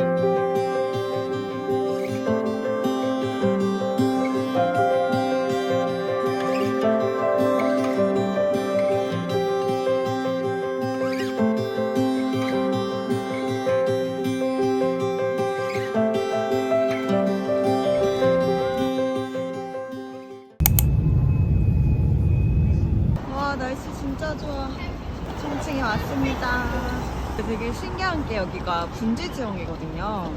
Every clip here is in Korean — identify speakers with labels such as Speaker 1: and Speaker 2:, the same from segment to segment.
Speaker 1: 와 되게 신기한 게 여기가 분지 지형이거든요.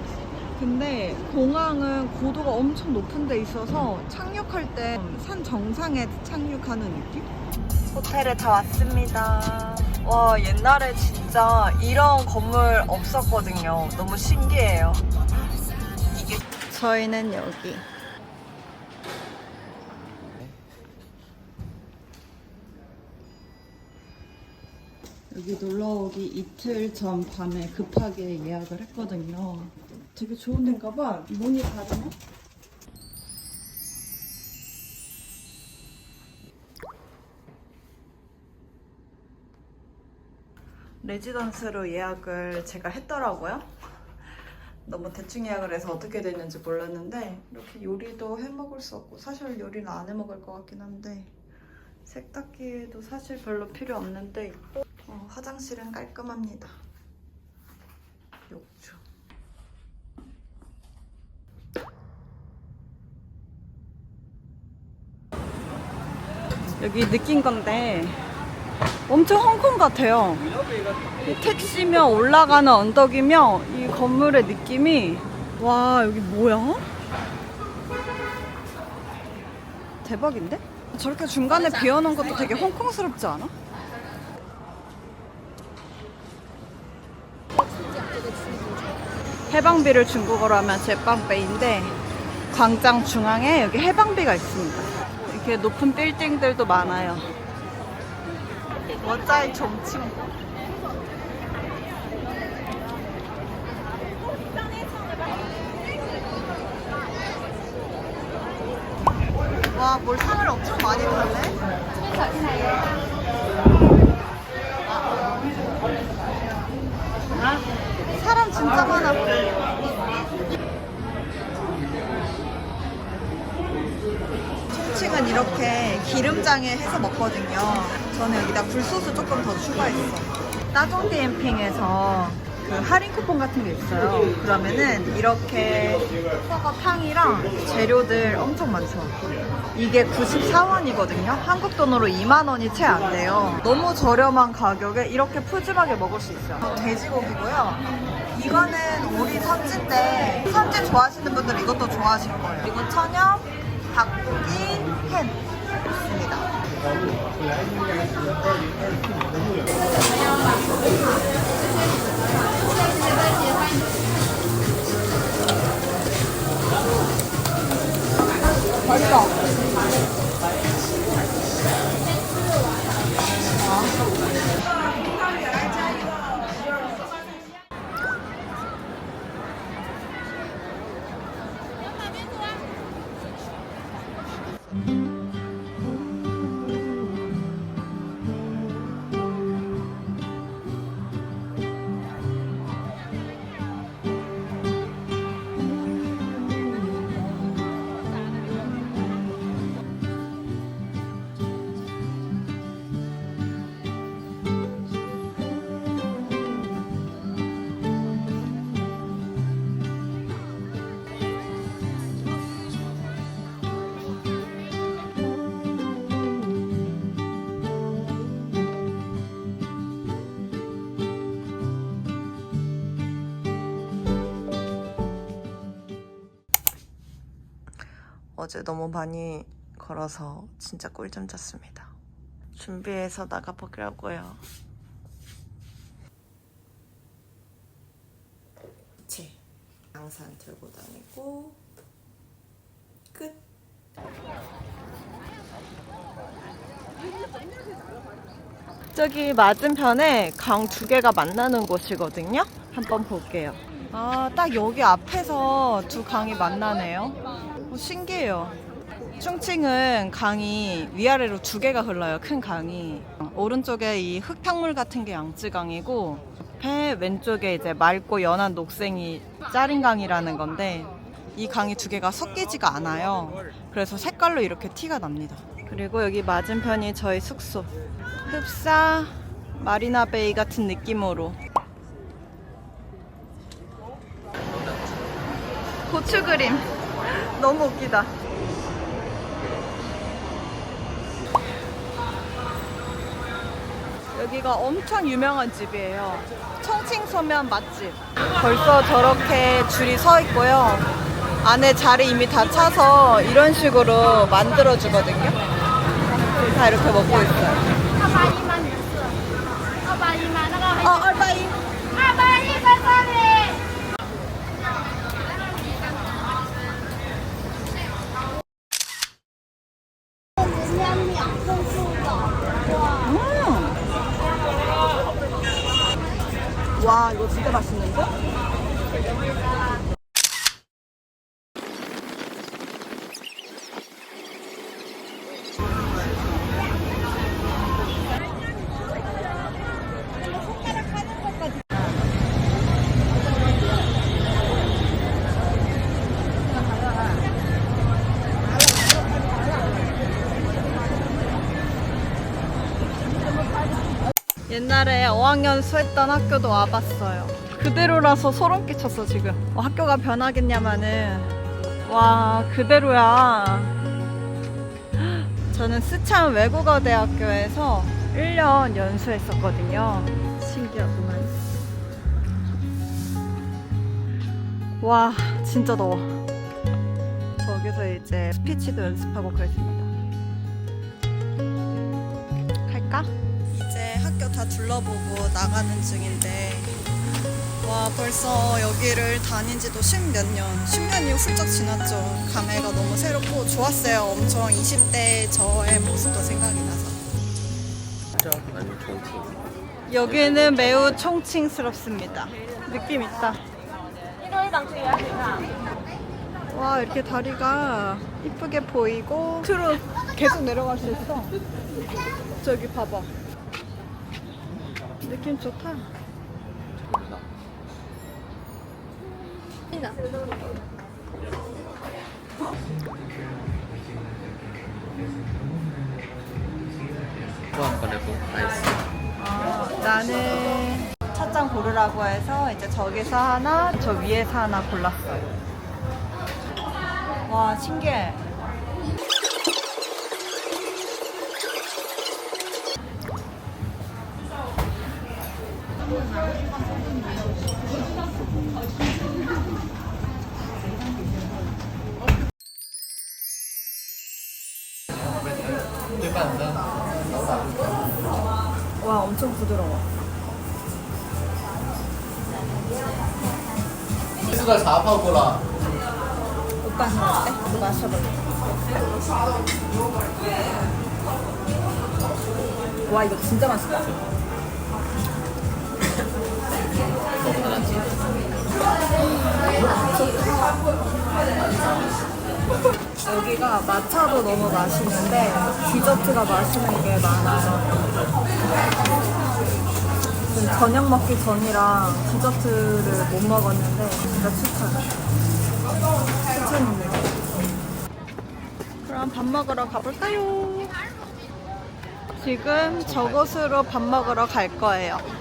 Speaker 1: 근데 공항은 고도가 엄청 높은 데 있어서 착륙할 때 산 정상에 착륙하는 느낌? 호텔에 다 왔습니다. 와 옛날에 진짜 이런 건물 없었거든요. 너무 신기해요. 이게 저희는 여기. 여기 놀러 오기 이틀 전 밤에 급하게 예약을 했거든요. 되게 좋은 데인가 봐. 문이 닫으면? 레지던스로 예약을 제가 했더라고요. 너무 대충 예약을 해서 어떻게 됐는지 몰랐는데 이렇게 요리도 해 먹을 수 없고 사실 요리는 안 해 먹을 것 같긴 한데 세탁기도 사실 별로 필요 없는데 어, 화장실은 깔끔합니다. 욕조. 여기 느낀 건데 엄청 홍콩 같아요. 이 택시며 올라가는 언덕이며 이 건물의 느낌이 와 여기 뭐야? 대박인데? 저렇게 중간에 비워놓은 것도 되게 홍콩스럽지 않아? 해방비를 중국어로 하면 제빵베인데 광장 중앙에 여기 해방비가 있습니다. 이렇게 높은 빌딩들도 많아요. 멋자의 점칭. 와, 뭘 상을 엄청 많이 팔네? 사람 진짜 많아. 총칭은 이렇게 기름장에 해서 먹거든요. 저는 여기다 굴소스 조금 더 추가했어. 따종 디엠핑에서 그 할인 쿠폰 같은 게 있어요. 그러면은 이렇게 허거 탕이랑 재료들 엄청 많죠. 이게 94원이거든요. 한국 돈으로 2만 원이 채 안 돼요. 너무 저렴한 가격에 이렇게 푸짐하게 먹을 수 있어요. 돼지고기고요. 이거는 우리 선지인데 선지 좋아하시는 분들은 이것도 좋아하실 거예요. 그리고 천엽, 닭고기, 햄 있습니다. 맛있어. 어제 너무 많이 걸어서 진짜 꿀잠 잤습니다. 준비해서 나가보려고요. 제 양산 들고 다니고 끝. 저기 맞은편에 강 두 개가 만나는 곳이거든요. 한번 볼게요. 아, 딱 여기 앞에서 두 강이 만나네요. 어, 신기해요. 충칭은 강이 위아래로 두 개가 흘러요. 큰 강이. 어, 오른쪽에 이 흙탕물 같은 게 양쯔강이고 옆에 왼쪽에 이제 맑고 연한 녹색이 짜린강이라는 건데 이 강이 두 개가 섞이지가 않아요. 그래서 색깔로 이렇게 티가 납니다. 그리고 여기 맞은편이 저희 숙소. 흡사 마리나 베이 같은 느낌으로. 고추 그림. 너무 웃기다. 여기가 엄청 유명한 집이에요. 청칭소면 맛집. 벌써 저렇게 줄이 서 있고요. 안에 자리 이미 다 차서 이런 식으로 만들어 주거든요. 다 이렇게 먹고 있어요. 와, 이거 진짜 맛있는데? 옛날에 어학연 수했던 학교도 와봤어요. 그대로라서 소름 끼쳤어 지금. 뭐 학교가 변하겠냐마는 와 그대로야. 저는 스촨 외국어 대학교에서 1년 연수했었거든요. 신기하구만. 와 진짜 더워. 거기서 이제 스피치도 연습하고 그랬습니다. 갈까? 학교 다 둘러보고 나가는 중인데 와 벌써 여기를 다닌 지도 십 몇 년, 10년이 훌쩍 지났죠. 감회가 너무 새롭고 좋았어요. 엄청 20대 저의 모습도 생각이 나서.
Speaker 2: 정치
Speaker 1: 여기는 매우 총칭스럽습니다. 느낌 있다. 와 이렇게 다리가 이쁘게 보이고 트로 계속 내려갈 수 있어. 저기 봐봐. 느낌 좋다.
Speaker 2: 다 있어
Speaker 1: 어, 나는 첫장 고르라고 해서 이제 저기서 하나, 저 위에서 하나 골랐어요. 와, 신기해. 와, 엄청 부드러워.
Speaker 2: 수가 4파고라
Speaker 1: 오빠 어때? 이거 마셔볼래? 와 이거 진짜 맛있다. 여기가 마차도 너무 맛있는데 디저트가 맛있는 게 많아요. 저녁 먹기 전이랑 디저트를 못 먹었는데 진짜 추천. 추천입니다. 그럼 밥 먹으러 가볼까요? 지금 저곳으로 밥 먹으러 갈 거예요.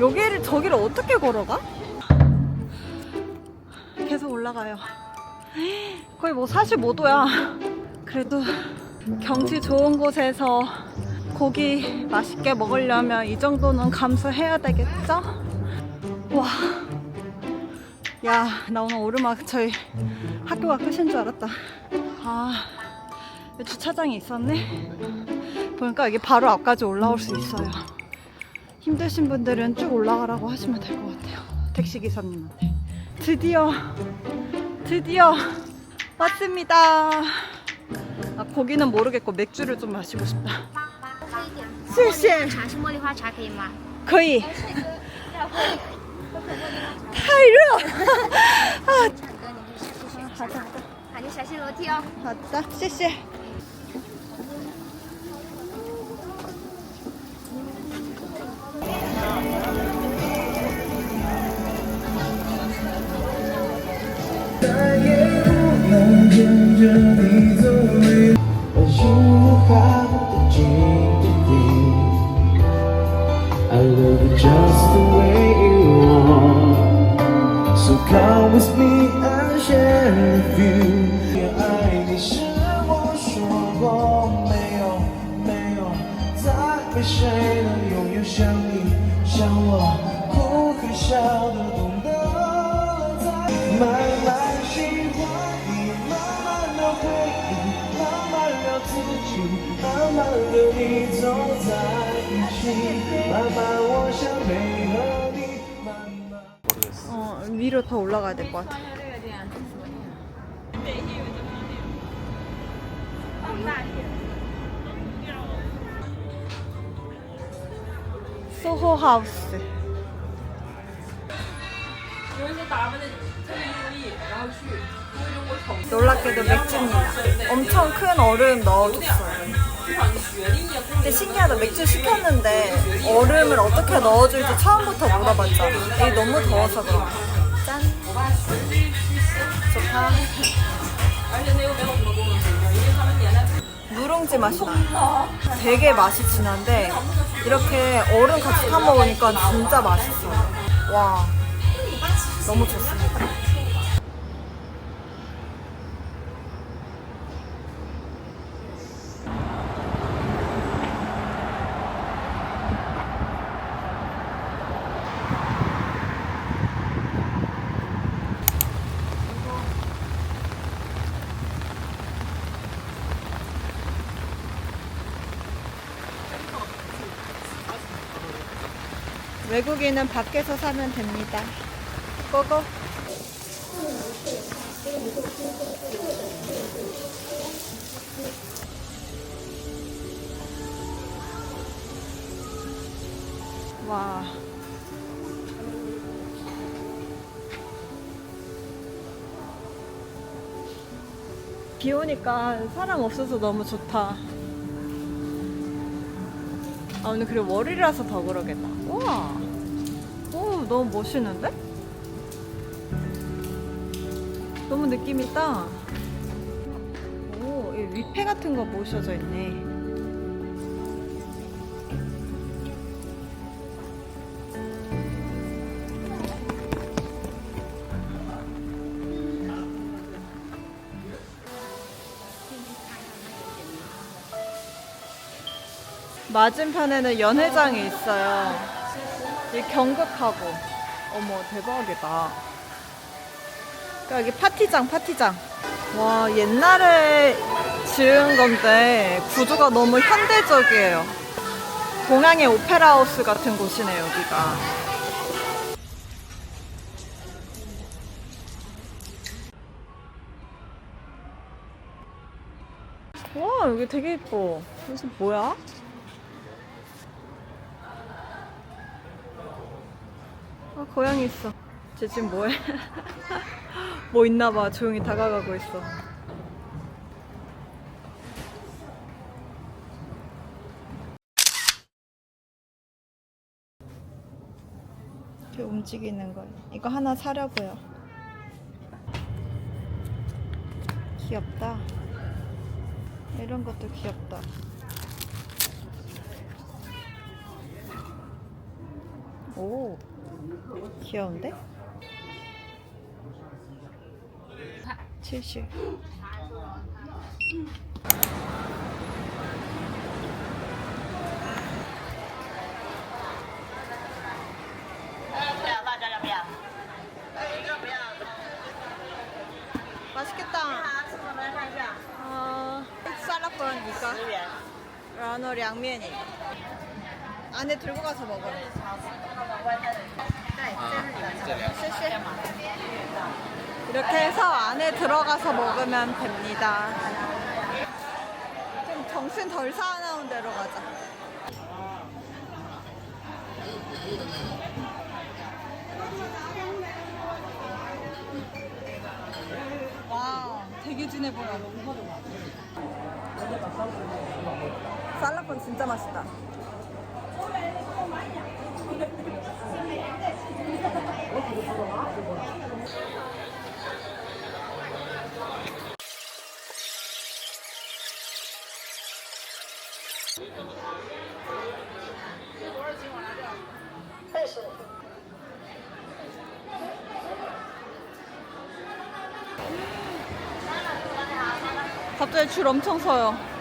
Speaker 1: 여기를 저기를 어떻게 걸어가? 계속 올라가요. 거의 뭐 45도야. 그래도 경치 좋은 곳에서 고기 맛있게 먹으려면 이 정도는 감수해야 되겠죠? 와. 야, 나 오늘 오르막 저희 학교가 끝인 줄 알았다. 아, 주차장이 있었네. 보니까 여기 바로 앞까지 올라올 수 있어요. 힘드신 분들은 쭉 올라가라고 하시면 될 것 같아요. 택시 기사님한테. 드디어, 드디어 왔습니다. 아, 고기는 모르겠고 맥주를 좀 마시고 싶다. 谢谢.
Speaker 3: 茶是茉莉花茶可以吗？
Speaker 1: 可以.太热. 아,
Speaker 3: 哥，你去试试。
Speaker 1: 好的好的
Speaker 3: 好，你小心楼梯哦。
Speaker 1: 好的，谢谢。
Speaker 3: miss
Speaker 4: me i share with you. 爱你是我说过没有没有再没谁能拥有像你像我哭和笑都懂得。慢慢喜欢你慢慢的回忆慢慢聊自己慢慢和你走在一起慢慢我想配合
Speaker 1: 위로 더 올라가야 될 것 같아. 소호 하우스. 놀랍게도 맥주입니다. 엄청 큰 얼음 넣어줬어요. 근데 신기하다. 맥주 시켰는데 얼음을 어떻게 넣어줄지 처음부터 물어봤잖아. 이게 너무 더워서 그런가. 짠. 좋다. 누룽지 맛이 나. 되게 맛이 진한데 이렇게 얼음 같이 타 먹으니까 진짜 맛있어. 와, 너무 좋습니다. 외국인은 밖에서 사면 됩니다. 고고. 와. 비 오니까 사람 없어서 너무 좋다. 아 오늘 그리고 월요일이라서 더 그러겠다. 우와. 오 너무 멋있는데? 너무 느낌 있다. 오, 이 위패 같은 거 모셔져 있네. 맞은편에는 연회장이 있어요. 이 경극하고. 어머, 대박이다. 그러니까 여기 파티장, 파티장. 와, 옛날에 지은 건데 구조가 너무 현대적이에요. 동양의 오페라 하우스 같은 곳이네, 여기가. 와, 여기 되게 예뻐. 무슨 뭐야? 고양이 있어. 쟤 지금 뭐해? 뭐 있나 봐. 조용히 다가가고 있어. 이렇게 움직이는 걸. 이거 하나 사려고요. 귀엽다. 이런 것도 귀엽다. 오, 귀여운데? 70. 맛있겠다. 어, 쌀라폰 이거. 라노 량면이. 안에 들고 가서 먹어. 실시. 이렇게 해서 안에 들어가서 먹으면 됩니다. 좀 정신 덜 사나운 데로 가자. 와, 되게 진해 보여. 쌀라폰 진짜 맛있다. 갑자기 줄 엄청 서요.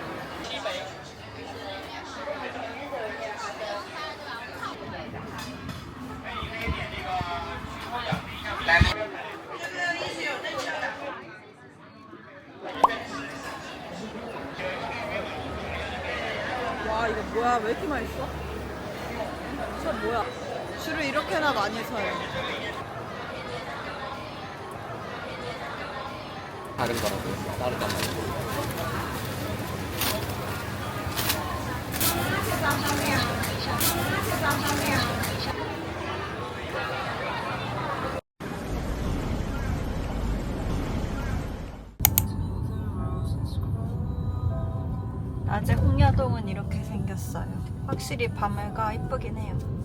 Speaker 1: 와, 왜 이렇게 맛있어? 저 뭐야? 줄을 이렇게나 많이 서요.
Speaker 2: 다른 거라고. 다른 거 말고.
Speaker 1: 낮에 홍야동은 이렇게 생겼어요. 확실히 밤을가 이쁘긴 해요.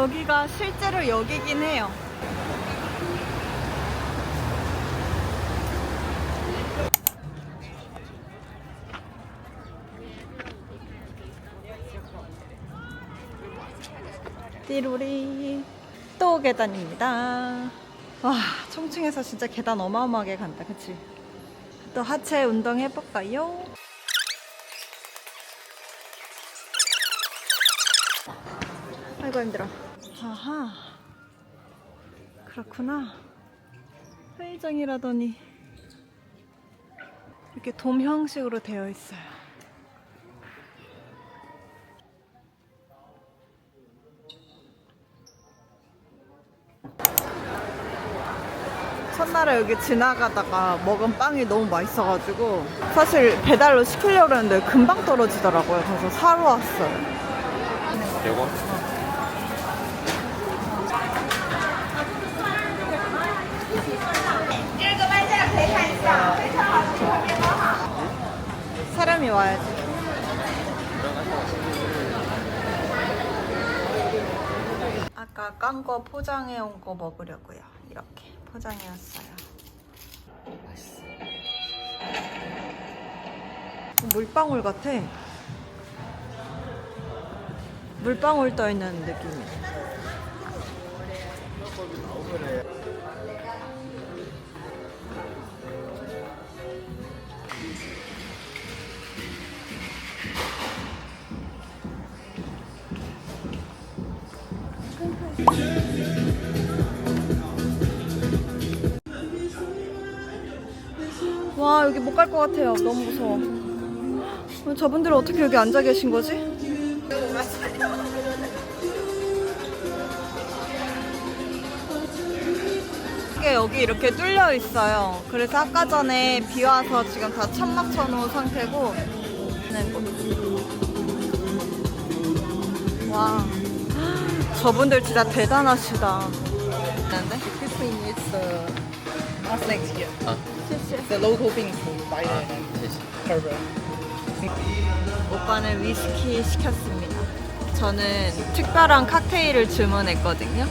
Speaker 1: 여기가 실제로 여기긴 해요. 띠로리 또 계단입니다. 와 청층에서 진짜 계단 어마어마하게 간다, 그치? 또 하체 운동 해볼까요? 아이고 힘들어. 아하. 그렇구나. 회의장이라더니 이렇게 돔 형식으로 되어 있어요. 첫날에 여기 지나가다가 먹은 빵이 너무 맛있어가지고 사실 배달로 시키려고 했는데 금방 떨어지더라고요. 그래서 사러 왔어요.
Speaker 2: 요거?
Speaker 1: 사람이 와야지. 아까 깐 거 포장해 온 거 먹으려고요. 이렇게 포장해 왔어요.
Speaker 2: 맛있어.
Speaker 1: 물방울 같아. 물방울 떠 있는 느낌이. 여기 못 갈 것 같아요. 너무 무서워. 어, 저분들은 어떻게 여기 앉아 계신 거지? 여기 이렇게 뚫려 있어요. 그래서 아까 전에 비 와서 지금 다 천막 쳐놓은 상태고. 네, 뭐. 와, 저분들 진짜 대단하시다. 근데?
Speaker 5: Between it's uh.
Speaker 2: 아,
Speaker 5: The local to buy
Speaker 2: 아, the谢谢.
Speaker 5: turbo.
Speaker 1: 오빠는 위스키 시켰습니다. 저는 특별한 칵테일을 주문했거든요.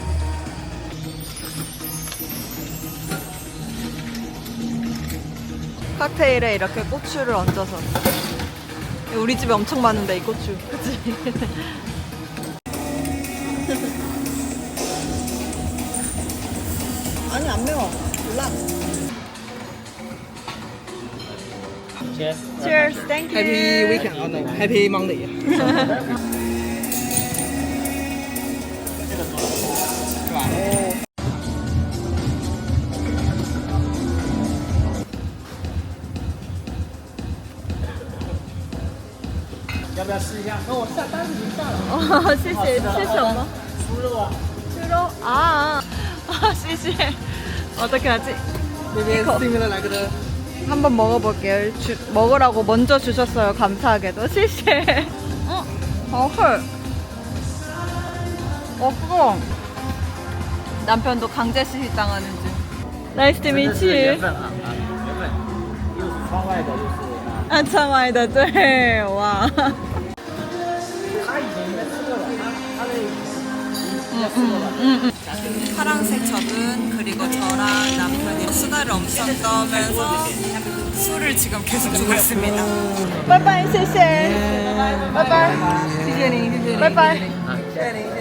Speaker 1: 칵테일에 이렇게 고추를 얹어서. 우리 집에 엄청 많은데 이 고추. 그치? 아니 안 매워. 몰라.
Speaker 5: Cheers!
Speaker 1: Thank you.
Speaker 5: Happy weekend. Happy Monday.
Speaker 1: 要不要试一下？那
Speaker 5: 我下单
Speaker 6: 已经下
Speaker 5: 了。
Speaker 1: 哦，谢谢。吃什么？
Speaker 5: 猪肉啊。
Speaker 1: 猪肉啊！啊，谢谢。我的客气。
Speaker 5: 那边对面的哪个的？
Speaker 1: 한번 먹어볼게요. 주, 먹으라고 먼저 주셨어요. 감사하게도. 시시. 어, 어, 헐. 어, 뜨거 남편도 강제 시시 당하는 중. Nice to meet you.
Speaker 5: 啊啊，缘分，又是窗外的，又是啊。
Speaker 1: 아, 참 아니다. 네, 와.
Speaker 5: 他以前应该吃过的，他他的应该吃过的。
Speaker 1: 음, 그 파랑색 저분 그리고 저랑 남편이 수다를 엄청 떠면서 술을 지금 계속 주고 있습니다. 빠이빠이 쎄쎄. 빠이빠이.
Speaker 5: 디즈니 디즈니.
Speaker 1: 빠이빠이.
Speaker 7: 디즈니.